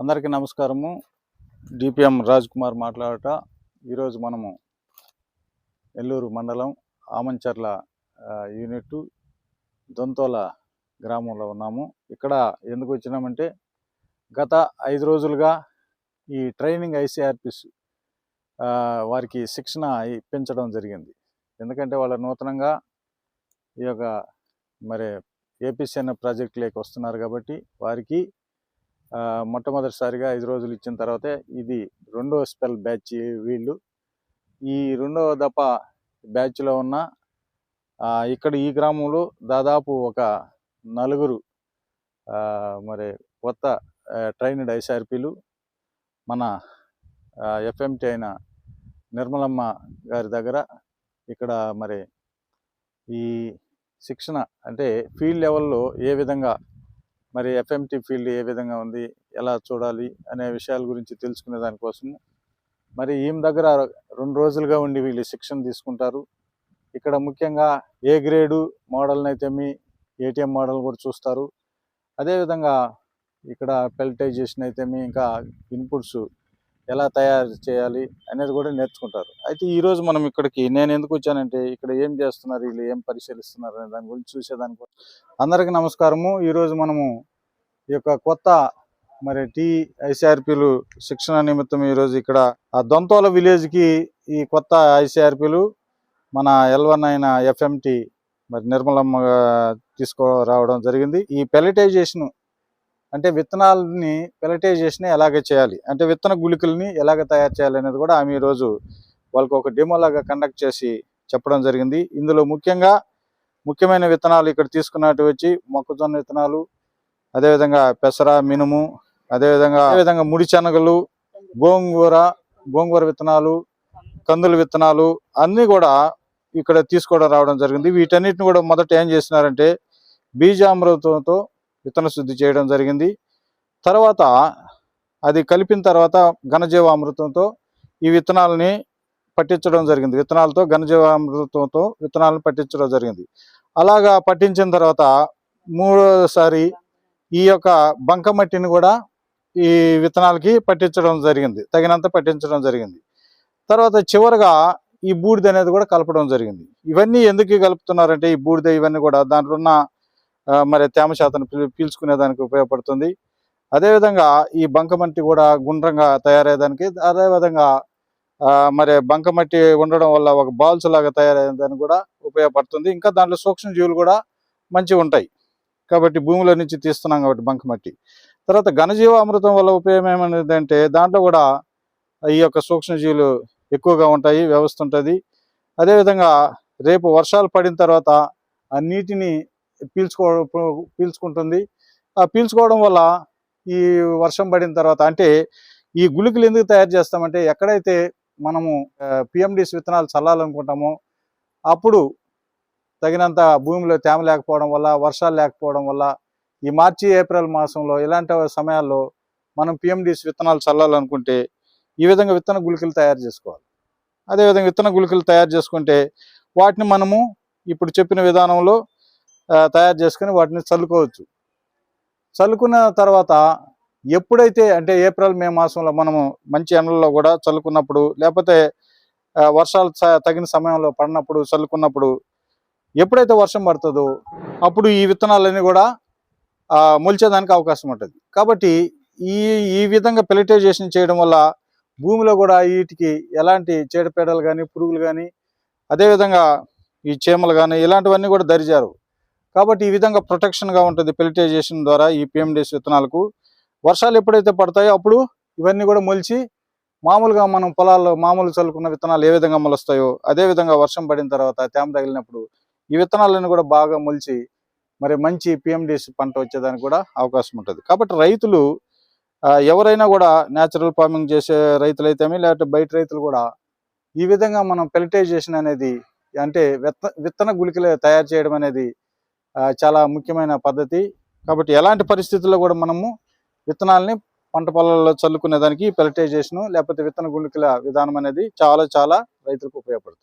అందరికీ నమస్కారము. డిపిఎం రాజ్ కుమార్ మాట్లాడట. ఈరోజు మనము నెల్లూరు మండలం ఆమంచర్ల యూనిట్ దొంతోల గ్రామంలో ఉన్నాము. ఇక్కడ ఎందుకు వచ్చినామంటే గత ఐదు రోజులుగా ఈ ట్రైనింగ్ ఐసిఆర్పిస్ వారికి శిక్షణ ఇప్పించడం జరిగింది. ఎందుకంటే వాళ్ళ నూతనంగా ఈ యొక్క మరి ఏపీసీఎన్ ప్రాజెక్టులోకి వస్తున్నారు కాబట్టి వారికి మొట్టమొదటిసారిగా ఐదు రోజులు ఇచ్చిన తర్వాతే ఇది రెండో స్పెల్ బ్యాచ్ వీళ్ళు. ఈ రెండవ దఫ బ్యాచ్లో ఉన్న ఇక్కడ ఈ గ్రామంలో దాదాపు ఒక నలుగురు మరి కొత్త ట్రైన్డ్ ఐసార్పీలు మన ఎఫ్ఎంటీ అయిన నిర్మలమ్మ గారి దగ్గర ఇక్కడ మరి ఈ శిక్షణ అంటే ఫీల్డ్ లెవెల్లో ఏ విధంగా మరి ఎఫ్ఎంటీ ఫీల్డ్ ఏ విధంగా ఉంది ఎలా చూడాలి అనే విషయాల గురించి తెలుసుకునే దానికోసం మరి ఈమె దగ్గర రెండు రోజులుగా ఉండి వీళ్ళు శిక్షణ తీసుకుంటారు. ఇక్కడ ముఖ్యంగా ఏ గ్రేడు మోడల్ని అయితే మీ ఏటీఎం మోడల్ కూడా చూస్తారు. అదేవిధంగా ఇక్కడ పెల్టైజేషన్ అయితే మీ ఇంకా ఇన్పుట్స్ ఎలా తయారు చేయాలి అనేది కూడా నేర్చుకుంటారు. అయితే ఈరోజు మనం ఇక్కడికి నేను ఎందుకు వచ్చానంటే ఇక్కడ ఏం చేస్తున్నారు వీళ్ళు ఏం పరిశీలిస్తున్నారు అనే దాని గురించి చూసేదానికి అందరికీ నమస్కారము. ఈరోజు మనము ఈ యొక్క కొత్త మరి టీ ఐసీఆర్పీలు శిక్షణ నిమిత్తం ఈరోజు ఇక్కడ ఆ దొంతోల విలేజ్కి ఈ కొత్త ఐసీఆర్పీలు మన ఎల్వన్ అయిన ఎఫ్ఎంటీ మరి నిర్మలమ్మ తీసుకురావడం జరిగింది. ఈ పెలటైజేషన్ అంటే విత్తనాలని పెలటైజేషన్ ఎలాగ చేయాలి? అంటే విత్తన గుళికల్ని ఎలాగ తయారు చేయాలి అనేది కూడా ఆమె ఈరోజు వాళ్ళకు ఒక డెమో లాగా కండక్ట్ చేసి చెప్పడం జరిగింది. ఇందులో ముఖ్యంగా ముఖ్యమైన విత్తనాలు ఇక్కడ తీసుకున్నట్టు వచ్చి మొక్కజొన్న విత్తనాలు అదేవిధంగా పెసర మినుము అదేవిధంగా అదేవిధంగా ముడి శనగలు గోంగూర గోంగూర విత్తనాలు కందుల విత్తనాలు అన్నీ కూడా ఇక్కడ తీసుకోవడం రావడం జరిగింది. వీటన్నిటిని కూడా మొదట ఏం చేసినారంటే బీజామృతంతో విత్తన శుద్ధి చేయడం జరిగింది. తర్వాత అది కలిపిన తర్వాత ఘనజీవామృతంతో ఈ విత్తనాలని పట్టించడం జరిగింది. విత్తనాలతో ఘనజీవామృతంతో విత్తనాలను పట్టించడం జరిగింది. అలాగా పట్టించిన తర్వాత మూడోసారి ఈ యొక్క బంకమట్టిని కూడా ఈ విత్తనాలకి పట్టించడం జరిగింది. తగినంత పట్టించడం జరిగింది. తర్వాత చివరగా ఈ బూడిద అనేది కూడా కలపడం జరిగింది. ఇవన్నీ ఎందుకు కలుపుతున్నారంటే ఈ బూడిద ఇవన్నీ కూడా దాంట్లో ఉన్న మరి తేమ శాతం పీల్చుకునేదానికి పీల్చుకునే దానికి ఉపయోగపడుతుంది. అదేవిధంగా ఈ బంకమట్టి కూడా గుండ్రంగా తయారయ్యేదానికి అదేవిధంగా ఆ, మరి బంకమట్టి ఉండడం వల్ల ఒక బాల్స్ లాగా తయారయ్యేదానికి కూడా ఉపయోగపడుతుంది. ఇంకా దాంట్లో సూక్ష్మజీవులు కూడా మంచిగా ఉంటాయి. కాబట్టి భూమిలో నుంచి తీస్తున్నాం కాబట్టి బంకమట్టి. తర్వాత ఘనజీవామృతం వల్ల ఉపయోగం ఏమనేది అంటే దాంట్లో కూడా ఈ యొక్క సూక్ష్మజీవులు ఎక్కువగా ఉంటాయి వ్యవస్థ ఉంటుంది. అదేవిధంగా రేపు వర్షాలు పడిన తర్వాత ఆ నీటిని పీల్చుకో పీల్చుకుంటుంది. ఆ పీల్చుకోవడం వల్ల ఈ వర్షం పడిన తర్వాత అంటే ఈ గుళికలు ఎందుకు తయారు చేస్తామంటే ఎక్కడైతే మనము పిఎండిస్ విత్తనాలు చల్లాలనుకుంటామో అప్పుడు తగినంత భూమిలో తేమ లేకపోవడం వల్ల వర్షాలు లేకపోవడం వల్ల ఈ మార్చి ఏప్రిల్ మాసంలో ఇలాంటి సమయాల్లో మనం పిఎండిస్ విత్తనాలు చల్లాలనుకుంటే ఈ విధంగా విత్తన గుళికలు తయారు చేసుకోవాలి. అదేవిధంగా విత్తన గుళికలు తయారు చేసుకుంటే వాటిని మనము ఇప్పుడు చెప్పిన విధానంలో తయారు చేసుకొని వాటిని చల్లుకోవచ్చు. చల్లుకున్న తర్వాత ఎప్పుడైతే అంటే ఏప్రిల్ మే మాసంలో మనము మంచి ఎండల్లో కూడా చల్లుకున్నప్పుడు లేకపోతే వర్షాలు తగిన సమయంలో పడినప్పుడు చల్లుకున్నప్పుడు ఎప్పుడైతే వర్షం పడుతుందో అప్పుడు ఈ విత్తనాలన్నీ కూడా మొలిచేదానికి అవకాశం ఉంటుంది. కాబట్టి ఈ ఈ విధంగా పెలిటైజేషన్ చేయడం వల్ల భూమిలో కూడా వీటికి ఎలాంటి చీడపీడలు కానీ పురుగులు కానీ అదేవిధంగా ఈ చీమలు కానీ ఇలాంటివన్నీ కూడా దరిజారు. కాబట్టి ఈ విధంగా ప్రొటెక్షన్గా ఉంటుంది పెలిటైజేషన్ ద్వారా ఈ పిఎండిఎస్ విత్తనాలకు. వర్షాలు ఎప్పుడైతే పడతాయో అప్పుడు ఇవన్నీ కూడా మొలిచి మామూలుగా మనం పొలాల్లో మామూలు చల్లుకున్న విత్తనాలు ఏ విధంగా మొలుస్తాయో అదే విధంగా వర్షం పడిన తర్వాత తేమ తగిలినప్పుడు ఈ విత్తనాలను కూడా బాగా మొలిచి మరి మంచి పిఎండిఎస్ పంట వచ్చేదానికి కూడా అవకాశం ఉంటుంది. కాబట్టి రైతులు ఎవరైనా కూడా న్యాచురల్ ఫార్మింగ్ చేసే రైతులైతేమి లేకపోతే బయట రైతులు కూడా ఈ విధంగా మనం పెలిటైజేషన్ అనేది అంటే విత్త విత్తన గుళికలు తయారు చేయడం అనేది చాలా ముఖ్యమైన పద్ధతి. కాబట్టి ఎలాంటి పరిస్థితుల్లో కూడా మనము విత్తనాలని పంట పొలాల్లో చల్లుకునే దానికి పెలిటైజేషన్ లేకపోతే విత్తన గుళికల విధానం అనేది చాలా చాలా రైతులకు ఉపయోగపడుతుంది.